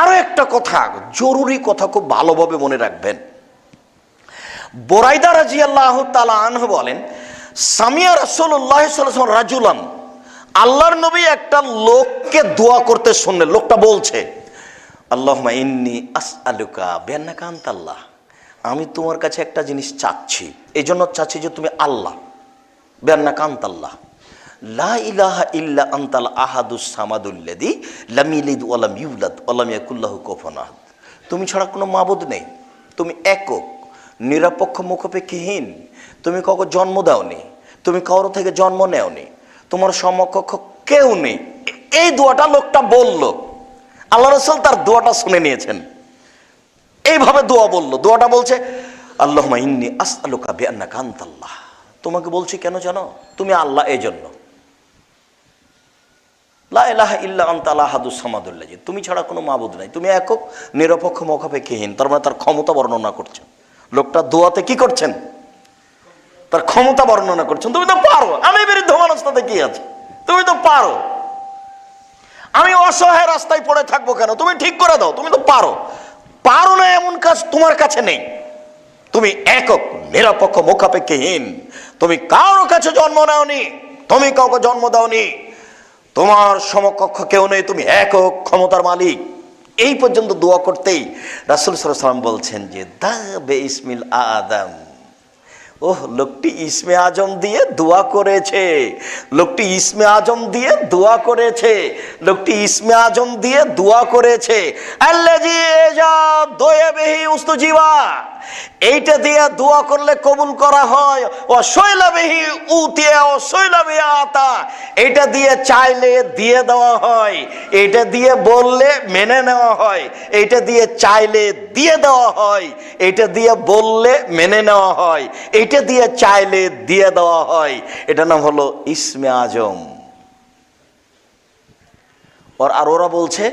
আরও একটা কথা, জরুরি কথা খুব ভালোভাবে মনে রাখবেন। বোরাইদা রাজি আল্লাহ তালা আনহ বলেন, সামিয়া রসুল্লাহ রাজুলান আল্লাহর নবী একটা লোককে দোয়া করতে শুনলেন, লোকটা বলছে আল্লাহ ইন্নি আস আলুকা বেন্নাকান্ত আল্লাহ আমি তোমার কাছে একটা জিনিস চাচ্ছি এই জন্য চাচ্ছি যে তুমি আল্লাহ বেন্নাকান্ত আল্লাহ লা ইলাহা ইল্লা আন্তাল আহাদুস সামাদুল্লাদি লাম ইলিদ ওয়ালাম ইউলাদ ওয়ালাম ইয়াকুল্লাহু কুফুয়ান আহাদ। তুমি ছাড়া কোনো মাবুদ নেই। তুমি একক, নিরপেক্ষ মুখপেক্ষীহীন। তুমি কাউকে জন্ম দাওনি। তুমি কারও থেকে জন্ম নেওনি। তোমার সমকক্ষ কেউ নেই। এই দোয়াটা লোকটা বলল। আল্লাহ রসুল তার দোয়াটা শুনে নিয়েছেন। এইভাবে দোয়া বলল। দোয়াটা বলছে আল্লাহ ইন্নি আস আলুকা বেআন্না কান্তাল্লাহ তোমাকে বলছি কেন জানো? তুমি আল্লাহ এই জন্য লা ইলাহা ইল্লা আনতা লা হাদুস সামাদুল্লাহ তুমি ছাড়া কোনো মাবুদ নাই। তুমি একক, নিরপেক্ষ, মুখাপেক্ষীহীন। তার মানে তার ক্ষমতা বর্ণনা করছেন। লোকটা দোয়াতে কি করছেন? তার ক্ষমতা বর্ণনা করছেন। তুমি তো পারো। আমি বিরুদ্ধ মানুষ, তাতে কি আছে? তুমি তো পারো। আমি অসহায় রাস্তায় পড়ে থাকব কেন? তুমি ঠিক করে দাও। তুমি তো পারো। পারো না এমন কাজ তোমার কাছে নেই। তুমি একক, নিরপেক্ষ, মুখাপেক্ষীহীন। তুমি কারও কাছে জন্ম নাওনি। তুমি কাউকে জন্ম দাওনি। তোমার সমকক্ষ কেউ নেই, তুমি একক ক্ষমতার মালিক। এই পর্যন্ত দোয়া করতেই রাসুল সাল্লাম বলছেন যে দা বে ইসমিল আদম। ওহ, লোকটি ইসমে আজম দিয়ে দোয়া করেছে। লোকটি ইসমে আজম দিয়ে দোয়া করেছে। লোকটি ইসমে আজম দিয়ে দোয়া করেছে। আল্লাজি এজা দয়ে বেহি উস্তুজিবা এইটা দিয়ে দোয়া করলে কবুল করা হয়। ও শৈলাবেহি উতিয়া ও শৈলাবে আতা। এইটা দিয়ে চাইলে দিয়ে দেওয়া হয়। এইটা দিয়ে বললে মেনে নেওয়া হয়। এইটা দিয়ে চাইলে দিয়ে দেওয়া হয়। এইটা দিয়ে বললে মেনে নেওয়া হয়। এইটা দিয়ে চাইলে দিয়ে দেওয়া হয়। এটা নাম হলো ইসমে আজম। আর ওরা বলছে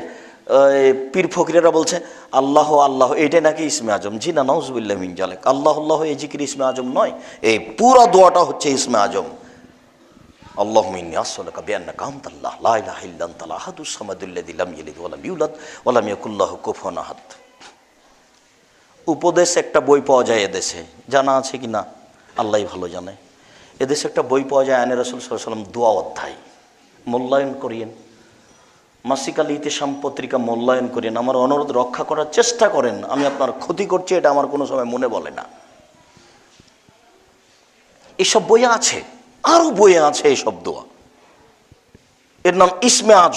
পীর ফকিরেরা বলছে, আল্লাহ আল্লাহ, এটাই নাকি ইসমে আজম? জি না নজবুল্লাহ মিন জালেক। আল্লাহ আল্লাহ এই জিকির ইসমে আজম নয়, এই পুরো দোয়াটা হচ্ছে ইসমে আজম। আল্লাহ মিন্নি আসসালাকা বিআন্না কামতাল্লাহ লা ইলাহা ইল্লা আনতা আহাদুস সামাদুল্লাযী লাম ইয়ালিদ ওয়া লাম ইউলাদ ওয়া লাম ইয়াকুল লাহু কুফুয়ান আহাদ। উপদেশ একটা বই পাওয়া যায় এদেশে, জানা আছে কি না? আল্লাহ ভালো জানে। এদেশে একটা বই পাওয়া যায় আনে রসুল সাল্লাম দোয়া অধ্যায়। মূল্যায়ন করিয়েন। মাসিক আলী ইতিসাম পত্রিকা মূল্যায়ন করেন, আমার অনুরোধ রক্ষা করার চেষ্টা করেন। আমি আপনার ক্ষতি করছি, এটা আমার কোনো সময় মনে বলে না। এসব বইয়ে আছে, আরও বইয়ে আছে এসব দোয়া। এর নাম ইসমে আজ